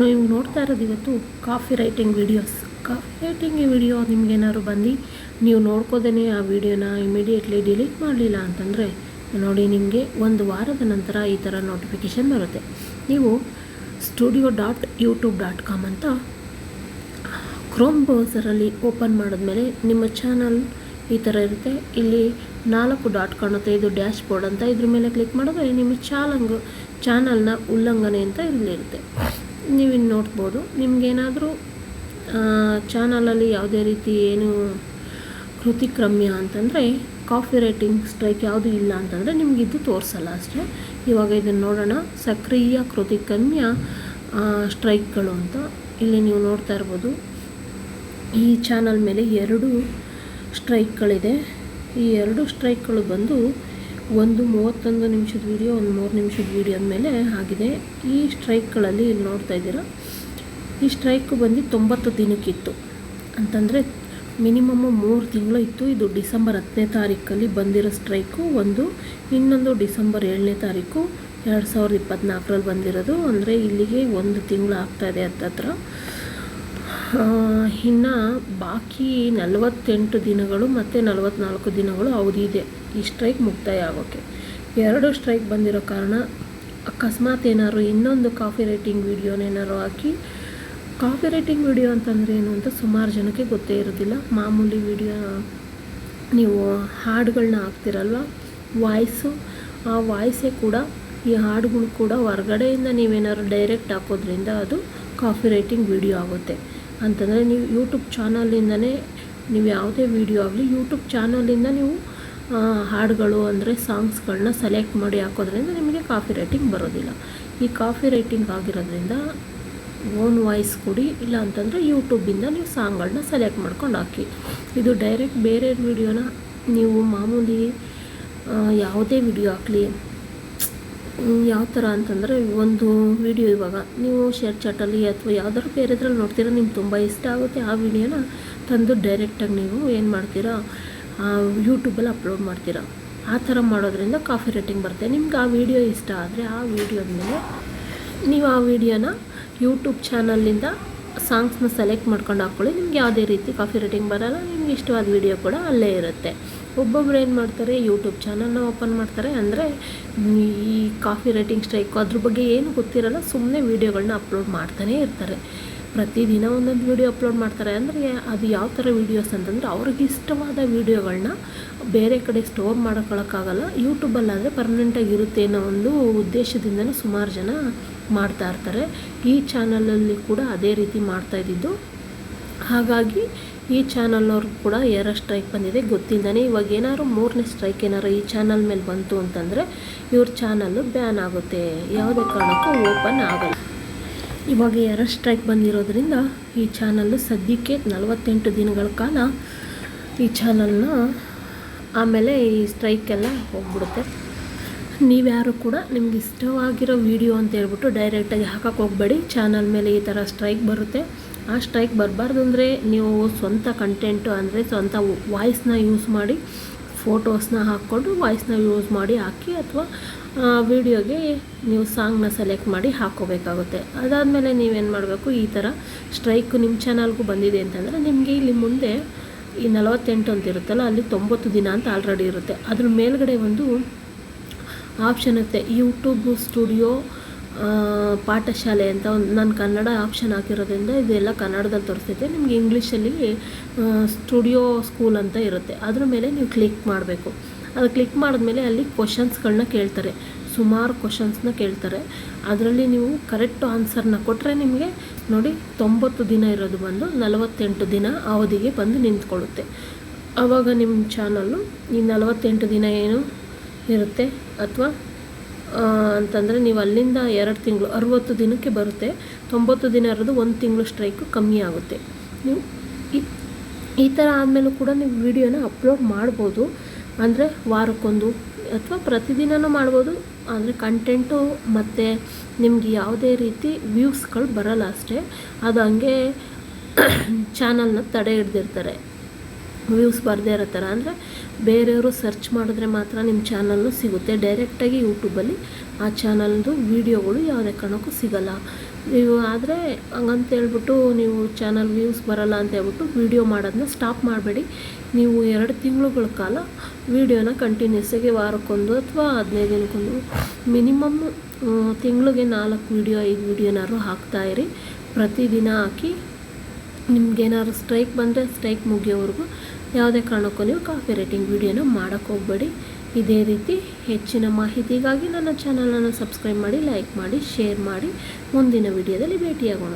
ನೀವು ನೋಡ್ತಾ ಇರೋದು ಇವತ್ತು copy writing videos copy writing video ನಿಮಗೇನಾದ್ರು ಬಂದು ನೀವು ನೋಡ್ಕೋದೇ ಆ ವಿಡಿಯೋನ ಇಮಿಡಿಯೇಟ್ಲಿ ಡಿಲೀಟ್ ಮಾಡಲಿಲ್ಲ ಅಂತಂದರೆ ನೋಡಿ ನಿಮಗೆ ಒಂದು ವಾರದ ನಂತರ ಈ ಥರ ನೋಟಿಫಿಕೇಷನ್ ಬರುತ್ತೆ. ನೀವು studio dot YouTube dot com ಅಂತ ಕ್ರೋಮ್ ಬ್ರೌಸರಲ್ಲಿ ಓಪನ್ ಮಾಡಿದ್ಮೇಲೆ ನಿಮ್ಮ ಚಾನಲ್ ಈ ಥರ ಇರುತ್ತೆ. ಇಲ್ಲಿ ನಾಲ್ಕು ಡಾಟ್ ಕಾಣುತ್ತೆ, ಇದು ಡ್ಯಾಶ್ ಬೋರ್ಡ್ ಅಂತ ಇದ್ರ ಮೇಲೆ ಕ್ಲಿಕ್ ಮಾಡಿದ್ರೆ ನಿಮ್ಮ ಚಾಲಂಗ್ ಚಾನಲ್ನ ಉಲ್ಲಂಘನೆ ಅಂತ ಇಲ್ಲಿರುತ್ತೆ ನೀವು ನೋಡ್ಬೋದು. ನಿಮಗೇನಾದರೂ ಚಾನಲಲ್ಲಿ ಯಾವುದೇ ರೀತಿ ಏನು ಕೃತಿಕ್ರಮ್ಯ ಅಂತಂದರೆ, ಕಾಫಿ ರೈಟಿಂಗ್ ಸ್ಟ್ರೈಕ್ ಯಾವುದೂ ಇಲ್ಲ ಅಂತಂದರೆ ನಿಮ್ಗೆ ಇದು ತೋರಿಸಲ್ಲ ಅಷ್ಟೇ. ಇವಾಗ ಇದನ್ನು ನೋಡೋಣ. ಸಕ್ರಿಯ ಕೃತಿಕ್ರಮ್ಯ ಸ್ಟ್ರೈಕ್ಗಳು ಅಂತ ಇಲ್ಲಿ ನೀವು ನೋಡ್ತಾ ಇರ್ಬೋದು. ಈ ಚಾನಲ್ ಮೇಲೆ ಎರಡು ಸ್ಟ್ರೈಕ್ಗಳಿದೆ. ಈ ಎರಡು ಸ್ಟ್ರೈಕ್ಗಳು ಬಂದು ಒಂದು ಮೂವತ್ತೊಂದು ನಿಮಿಷದ ವೀಡಿಯೋ ಒಂದು ಮೂರು ನಿಮಿಷದ ವೀಡಿಯೋ ಮೇಲೆ ಆಗಿದೆ. ಈ ಸ್ಟ್ರೈಕ್ಗಳಲ್ಲಿ ಇಲ್ಲಿ ನೋಡ್ತಾ ಇದ್ದೀರಾ? ಈ ಸ್ಟ್ರೈಕು ಬಂದು ತೊಂಬತ್ತು ದಿನಕ್ಕಿತ್ತು. ಅಂತಂದರೆ ಮಿನಿಮಮ್ಮು ಮೂರು ತಿಂಗಳು ಇತ್ತು. ಇದು ಡಿಸೆಂಬರ್ ಹತ್ತನೇ ತಾರೀಕಲ್ಲಿ ಬಂದಿರೋ ಸ್ಟ್ರೈಕು ಒಂದು, ಇನ್ನೊಂದು ಡಿಸೆಂಬರ್ ಏಳನೇ ತಾರೀಕು ಎರಡು ಸಾವಿರದ ಇಪ್ಪತ್ತ್ನಾಲ್ಕರಲ್ಲಿ ಬಂದಿರೋದು. ಅಂದರೆ ಇಲ್ಲಿಗೆ ಒಂದು ತಿಂಗಳು ಆಗ್ತಾಯಿದೆ ಹತ್ತತ್ರ ಇನ್ನು ಬಾಕಿ ನಲವತ್ತೆಂಟು ದಿನಗಳು ಮತ್ತು ನಲವತ್ತ್ನಾಲ್ಕು ದಿನಗಳು ಅವಧಿ ಇದೆ. ಈ ಸ್ಟ್ರೈಕ್ ಮುಕ್ತಾಯ ಆಗೋಕ್ಕೆ ಎರಡು ಸ್ಟ್ರೈಕ್ ಬಂದಿರೋ ಕಾರಣ ಅಕಸ್ಮಾತ್ ಏನಾದ್ರು ಇನ್ನೊಂದು ಕಾಫಿ ರೈಟಿಂಗ್ ವೀಡಿಯೋನೇನಾದ್ರೂ ಹಾಕಿ. ಕಾಫಿ ರೈಟಿಂಗ್ ವಿಡಿಯೋ ಅಂತಂದರೆ ಏನು ಅಂತ ಸುಮಾರು ಜನಕ್ಕೆ ಗೊತ್ತೇ ಇರೋದಿಲ್ಲ. ಮಾಮೂಲಿ ವಿಡಿಯೋ ನೀವು ಹಾಡುಗಳನ್ನ ಹಾಕ್ತಿರಲ್ವ? ವಾಯ್ಸು. ಆ ವಾಯ್ಸೇ ಕೂಡ, ಈ ಹಾಡುಗಳು ಕೂಡ ಹೊರಗಡೆಯಿಂದ ನೀವೇನಾದ್ರು ಡೈರೆಕ್ಟ್ ಹಾಕೋದ್ರಿಂದ ಅದು ಕಾಫಿ ರೈಟಿಂಗ್ ವಿಡಿಯೋ ಆಗುತ್ತೆ. ಅಂತಂದರೆ ನೀವು ಯೂಟ್ಯೂಬ್ ಚಾನಲಿಂದನೇ ನೀವು ಯಾವುದೇ ವಿಡಿಯೋ ಆಗಲಿ ಯೂಟ್ಯೂಬ್ ಚಾನಲಿಂದ ನೀವು ಹಾಡುಗಳು ಅಂದರೆ ಸಾಂಗ್ಸ್ಗಳನ್ನ ಸೆಲೆಕ್ಟ್ ಮಾಡಿ ಹಾಕೋದ್ರಿಂದ ನಿಮಗೆ ಕಾಫಿ ರೈಟಿಂಗ್ ಬರೋದಿಲ್ಲ. ಈ ಕಾಫಿ ರೈಟಿಂಗ್ ಆಗಿರೋದ್ರಿಂದ ಓನ್ ವಾಯ್ಸ್ ಕೊಡಿ ಇಲ್ಲ ಅಂತಂದರೆ ಯೂಟ್ಯೂಬಿಂದ ನೀವು ಸಾಂಗ್ಗಳನ್ನ ಸೆಲೆಕ್ಟ್ ಮಾಡ್ಕೊಂಡು ಹಾಕಿ. ಇದು ಡೈರೆಕ್ಟ್ ಬೇರೆ ವಿಡಿಯೋನ ನೀವು ಮಾಮೂಲಿ ಯಾವುದೇ ವಿಡಿಯೋ ಹಾಕಲಿ ಯಾವ ಥರ ಅಂತಂದರೆ ಒಂದು ವಿಡಿಯೋ ಇವಾಗ. ನೀವು ಶೇರ್ ಚಾಟಲ್ಲಿ ಅಥವಾ ಯಾವ್ದಾದ್ರು ಬೇರೆದ್ರಲ್ಲಿ ನೋಡ್ತೀರಾ, ನಿಮ್ಗೆ ತುಂಬ ಇಷ್ಟ ಆಗುತ್ತೆ ಆ ವಿಡಿಯೋನ ತಂದು ಡೈರೆಕ್ಟಾಗಿ ನೀವು ಏನು ಮಾಡ್ತೀರಾ ಯೂಟ್ಯೂಬಲ್ಲಿ ಅಪ್ಲೋಡ್ ಮಾಡ್ತೀರಾ. ಆ ಥರ ಮಾಡೋದ್ರಿಂದ ಕಾಫಿ ರೇಟಿಂಗ್ ಬರುತ್ತೆ. ನಿಮ್ಗೆ ಆ ವಿಡಿಯೋ ಇಷ್ಟ ಆದರೆ ಆ ವಿಡಿಯೋದ ಮೇಲೆ ನೀವು ಆ ವಿಡಿಯೋನ ಯೂಟ್ಯೂಬ್ ಚಾನಲಿಂದ ಸಾಂಗ್ಸ್ನ ಸೆಲೆಕ್ಟ್ ಮಾಡ್ಕೊಂಡು ಹಾಕ್ಕೊಳ್ಳಿ ನಿಮ್ಗೆ ಯಾವುದೇ ರೀತಿ ಕಾಫಿ ರೇಟಿಂಗ್ ಬರೋಲ್ಲ, ನಿಮ್ಗೆ ಇಷ್ಟವಾದ ವಿಡಿಯೋ ಕೂಡ ಅಲ್ಲೇ ಇರುತ್ತೆ. ಒಬ್ಬೊಬ್ರು ಏನು ಮಾಡ್ತಾರೆ ಯೂಟ್ಯೂಬ್ ಚಾನಲ್ನ ಓಪನ್ ಮಾಡ್ತಾರೆ. ಅಂದರೆ ಈ ಕಾಫಿ ರೇಟಿಂಗ್ ಸ್ಟ್ರೈಕು ಅದ್ರ ಬಗ್ಗೆ ಏನು ಗೊತ್ತಿರಲ್ಲ ಸುಮ್ಮನೆ ವೀಡಿಯೋಗಳನ್ನ ಅಪ್ಲೋಡ್ ಮಾಡ್ತಾನೇ ಇರ್ತಾರೆ. ಪ್ರತಿದಿನ ಒಂದೊಂದು ವೀಡಿಯೋ ಅಪ್ಲೋಡ್ ಮಾಡ್ತಾರೆ. ಅಂದರೆ ಅದು ಯಾವ ಥರ ವೀಡಿಯೋಸ್ ಅಂತಂದರೆ, ಅವ್ರಿಗೆ ಇಷ್ಟವಾದ ವೀಡಿಯೋಗಳನ್ನ ಬೇರೆ ಕಡೆ ಸ್ಟೋರ್ ಮಾಡ್ಕೊಳಕ್ಕಾಗಲ್ಲ. ಯೂಟ್ಯೂಬಲ್ಲಾದರೆ ಪರ್ಮನೆಂಟಾಗಿ ಇರುತ್ತೆ ಅನ್ನೋ ಒಂದು ಉದ್ದೇಶದಿಂದಲೂ ಸುಮಾರು ಜನ ಮಾಡ್ತಾ ಇರ್ತಾರೆ. ಈ ಚಾನಲಲ್ಲಿ ಕೂಡ ಅದೇ ರೀತಿ ಮಾಡ್ತಾ ಇದ್ದಿದ್ದು. ಹಾಗಾಗಿ ಈ ಚಾನಲ್ನವ್ರಿಗೆ ಕೂಡ ಎರಡು ಸ್ಟ್ರೈಕ್ ಬಂದಿದೆ ಗೊತ್ತಿಲ್ಲದೇ ಇವಾಗ ಏನಾದ್ರು ಮೂರನೇ ಸ್ಟ್ರೈಕ್ ಏನಾರು ಈ ಚಾನಲ್ ಮೇಲೆ ಬಂತು ಅಂತಂದರೆ ಇವ್ರ ಚಾನಲ್ಲು ಬ್ಯಾನ್ ಆಗುತ್ತೆ. ಯಾವುದೇ ಕಾರಣಕ್ಕೂ ಓಪನ್ ಆಗಲ್ಲ. ಇವಾಗ ಎರಡು ಸ್ಟ್ರೈಕ್ ಬಂದಿರೋದ್ರಿಂದ ಈ ಚಾನಲ್ಲು ಸದ್ಯಕ್ಕೆ ನಲವತ್ತೆಂಟು ದಿನಗಳ ಕಾಲ ಈ ಚಾನಲ್ನ ಆಮೇಲೆ ಈ ಸ್ಟ್ರೈಕ್ ಎಲ್ಲ ಹೋಗ್ಬಿಡುತ್ತೆ. ನೀವ್ಯಾರು ಕೂಡ ನಿಮ್ಗೆ ಇಷ್ಟವಾಗಿರೋ ವಿಡಿಯೋ ಅಂತ ಹೇಳ್ಬಿಟ್ಟು ಡೈರೆಕ್ಟಾಗಿ ಹಾಕಕ್ಕೆ ಹೋಗಬೇಡಿ. ಚಾನಲ್ ಮೇಲೆ ಈ ಥರ ಸ್ಟ್ರೈಕ್ ಬರುತ್ತೆ. ಆ ಸ್ಟ್ರೈಕ್ ಬರಬಾರ್ದು ಅಂದರೆ ನೀವು ಸ್ವಂತ ಕಂಟೆಂಟು ಅಂದರೆ ಸ್ವಂತ ವಾಯ್ಸ್ನ ಯೂಸ್ ಮಾಡಿ ಫೋಟೋಸ್ನ ಹಾಕ್ಕೊಂಡು ವಾಯ್ಸ್ನ ಯೂಸ್ ಮಾಡಿ ಹಾಕಿ ಅಥವಾ ವಿಡಿಯೋಗೆ ನೀವು ಸಾಂಗ್ನ ಸೆಲೆಕ್ಟ್ ಮಾಡಿ ಹಾಕ್ಕೋಬೇಕಾಗುತ್ತೆ. ಅದಾದಮೇಲೆ ನೀವೇನು ಮಾಡಬೇಕು, ಈ ಥರ ಸ್ಟ್ರೈಕು ನಿಮ್ಮ ಚಾನಲ್ಗೂ ಬಂದಿದೆ ಅಂತಂದರೆ ನಿಮಗೆ ಇಲ್ಲಿ ಮುಂದೆ ಈ ನಲವತ್ತೆಂಟು ಅಂತ ಇರುತ್ತಲ್ಲ, ಅಲ್ಲಿ ತೊಂಬತ್ತು ದಿನ ಅಂತ ಆಲ್ರೆಡಿ ಇರುತ್ತೆ. ಅದ್ರ ಮೇಲ್ಗಡೆ ಒಂದು ಆಪ್ಷನ್ ಇರುತ್ತೆ ಯೂಟ್ಯೂಬ್ ಸ್ಟುಡಿಯೋ ಪಾಠಶಾಲೆ ಅಂತ ಒಂದು ನಾನು ಕನ್ನಡ ಆಪ್ಷನ್ ಹಾಕಿರೋದ್ರಿಂದ ಇದೆಲ್ಲ ಕನ್ನಡದಲ್ಲಿ ತೋರಿಸ್ತೈತೆ. ನಿಮಗೆ ಇಂಗ್ಲೀಷಲ್ಲಿ ಸ್ಟುಡಿಯೋ ಸ್ಕೂಲ್ ಅಂತ ಇರುತ್ತೆ. ಅದ್ರ ಮೇಲೆ ನೀವು ಕ್ಲಿಕ್ ಮಾಡಬೇಕು. ಅದು ಕ್ಲಿಕ್ ಮಾಡಿದ್ಮೇಲೆ ಅಲ್ಲಿ ಕ್ವಶನ್ಸ್ಗಳನ್ನ ಕೇಳ್ತಾರೆ. ಸುಮಾರು ಕ್ವಶನ್ಸ್ನ ಕೇಳ್ತಾರೆ. ಅದರಲ್ಲಿ ನೀವು ಕರೆಕ್ಟ್ ಆನ್ಸರ್ನ ಕೊಟ್ಟರೆ ನಿಮಗೆ ನೋಡಿ ತೊಂಬತ್ತು ದಿನ ಇರೋದು ಬಂದು ನಲವತ್ತೆಂಟು ದಿನ ಅವಧಿಗೆ ಬಂದು ನಿಂತ್ಕೊಳ್ಳುತ್ತೆ. ಆವಾಗ ನಿಮ್ಮ ಚಾನಲ್ಲು ಈ ನಲವತ್ತೆಂಟು ದಿನ ಏನು ಇರುತ್ತೆ? ಅಥವಾ ಅಂತಂದರೆ ನೀವು ಅಲ್ಲಿಂದ ಎರಡು ತಿಂಗಳು, ಅರುವತ್ತು ದಿನಕ್ಕೆ ಬರುತ್ತೆ. ತೊಂಬತ್ತು ದಿನ ಇರೋದು ಒಂದು ತಿಂಗಳು ಸ್ಟ್ರೈಕು ಕಮ್ಮಿ ಆಗುತ್ತೆ. ನೀವು ಈ ಥರ ಆದಮೇಲೂ ಕೂಡ ನೀವು ವಿಡಿಯೋನ ಅಪ್ಲೋಡ್ ಮಾಡ್ಬೋದು. ಅಂದರೆ ವಾರಕ್ಕೊಂದು ಅಥವಾ ಪ್ರತಿದಿನವೂ ಮಾಡ್ಬೋದು. ಅಂದರೆ ಕಂಟೆಂಟು ಮತ್ತು ನಿಮಗೆ ಯಾವುದೇ ರೀತಿ ವ್ಯೂಸ್ಗಳು ಬರಲ್ಲ ಅಷ್ಟೇ. ಅದು ಹಂಗೆ ಚಾನಲ್ನ ತಡೆ ಹಿಡ್ದಿರ್ತಾರೆ. ವ್ಯೂಸ್ ಬರದೇ ಇರೋ ಥರ. ಅಂದರೆ ಬೇರೆಯವರು ಸರ್ಚ್ ಮಾಡಿದ್ರೆ ಮಾತ್ರ ನಿಮ್ಮ ಚಾನಲ್ಲು ಸಿಗುತ್ತೆ. ಡೈರೆಕ್ಟಾಗಿ ಯೂಟ್ಯೂಬಲ್ಲಿ ಆ ಚಾನಲ್ದು ವೀಡಿಯೋಗಳು ಯಾವುದೇ ಕಾರಣಕ್ಕೂ ಸಿಗಲ್ಲ. ನೀವು ಆದರೆ ಹಂಗಂತ ಹೇಳ್ಬಿಟ್ಟು ನೀವು ಚಾನಲ್ ವ್ಯೂಸ್ ಬರಲ್ಲ ಅಂತ ಹೇಳ್ಬಿಟ್ಟು ವೀಡಿಯೋ ಮಾಡೋದನ್ನ ಸ್ಟಾಪ್ ಮಾಡಬೇಡಿ. ನೀವು ಎರಡು ತಿಂಗಳುಗಳ ಕಾಲ ವೀಡಿಯೋನ ಕಂಟಿನ್ಯೂಸಾಗಿ ವಾರಕ್ಕೊಂದು ಅಥವಾ ಹದಿನೈದು ದಿನಕ್ಕೊಂದು ಮಿನಿಮಮ್ ತಿಂಗಳಿಗೆ ನಾಲ್ಕು ವೀಡಿಯೋ ಐದು ವೀಡಿಯೋನಾದ್ರು ಹಾಕ್ತಾಯಿರಿ ಪ್ರತಿದಿನ ಹಾಕಿ ನಿಮ್ಗೇನಾದ್ರು ಸ್ಟ್ರೈಕ್ ಬಂದರೆ ಸ್ಟ್ರೈಕ್ ಮುಗಿಯೋವರೆಗೂ ಯಾವುದೇ ಕಾರಣಕ್ಕೂ ನೀವು ಕಾಫಿ ರೇಟಿಂಗ್ ವಿಡಿಯೋನ ಮಾಡೋಕ್ಕೆ ಹೋಗಬೇಡಿ. ಇದೇ ರೀತಿ ಹೆಚ್ಚಿನ ಮಾಹಿತಿಗಾಗಿ ನನ್ನ ಚಾನಲನ್ನು ಸಬ್ಸ್ಕ್ರೈಬ್ ಮಾಡಿ ಲೈಕ್ ಮಾಡಿ ಶೇರ್ ಮಾಡಿ. ಮುಂದಿನ ವಿಡಿಯೋದಲ್ಲಿ ಭೇಟಿಯಾಗೋಣ.